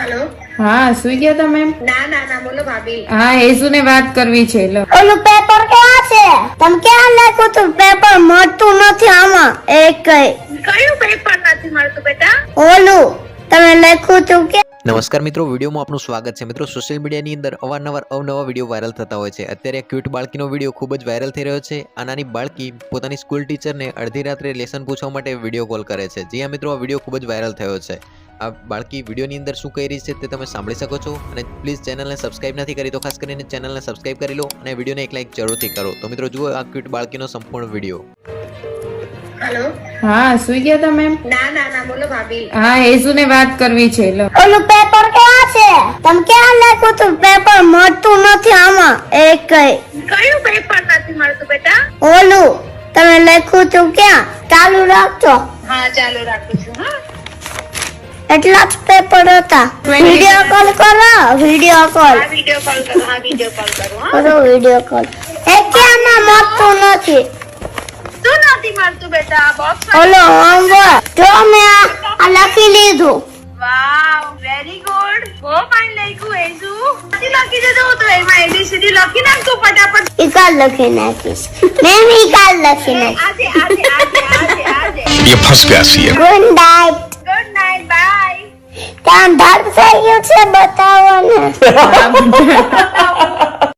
Hello? હા સુઈ ગયા તમે? ના ના ના બોલો ભાભી. હા હેસુને વાત કરવી છે લો. ઓલું પેપર ક્યાં છે? તમે ક્યાં લખ્યું તું પેપર મળતું નથી આમાં. એક કયું પેપર નથી મળતું બેટા? ઓલું. તમે લખ્યું તું કે નમસ્કાર મિત્રો વિડીયોમાં આપનું સ્વાગત છે. મિત્રો સોશિયલ મીડિયાની અંદર અવારનવાર અવનવા વીડિયો વાયરલ થતા હોય છે. અત્યારે ક્યુટ બાળકીનો વીડિયો ખૂબ જ વાયરલ થઈ રહ્યો છે. આ નાની બાળકી પોતાની સ્કૂલ ટીચરને અડધી રાત્રે લેસન પૂછવા માટે વીડિયો કોલ કરે છે. જી હા મિત્રો આ વીડિયો ખૂબ જ વાયરલ થયો છે. આ બાળકી વિડીયોની અંદર શું કહી રહી છે તે તમે સાંભળી શકો છો અને પ્લીઝ ચેનલને સબસ્ક્રાઇબ નથી કરી તો ખાસ કરીને ચેનલને સબસ્ક્રાઇબ કરી લો અને વિડીયોને એક લાઈક જરૂરથી કરો. તો મિત્રો જુઓ આ ક્યુટ બાળકીનો સંપૂર્ણ વીડિયો. હેલો હા સુઈ ગયા તમે? ના ના ના બોલો ભાભી. હા હેસુને વાત કરવી છે લો. ઓલું પેપર ક્યાં છે? તમે ક્યાં લખ્યું તું પેપર મળતું નથી આમાં. એક કયું પેપર નથી મળતું બેટા? ઓલું. તમે લખ્યું તું ક્યાં? ચાલુ રાખજો. હા ચાલુ રાખું છું હા. એટલા જ પેપર હતા વિડીયો કોલ કરો વિડીયો કોલ હા વિડીયો કોલ કરો હા વિડીયો કોલ કરો હા કરો વિડીયો કોલ એ ક્યાંમાં મળતું નથી શું નથી મળતું બેટા બોક્સ ઓલો હોમવર્ક જો મેં આ- આ લખી લીધું વાવ વેરી ગુડ બહુ ફાઇન લખ્યું એસુ નથી લખી દીધું તો એમાં એબીસીડી લખી નાખતું ફટાફટ ઈ કાલ લખી નાખીશ મેમ ઈ કાલ લખી નાખીશ આજે આજે આજે આજે આજે ये फंस गया सी good night good night bye કામ ધાર થઈ ગયું છે બતાવો ને.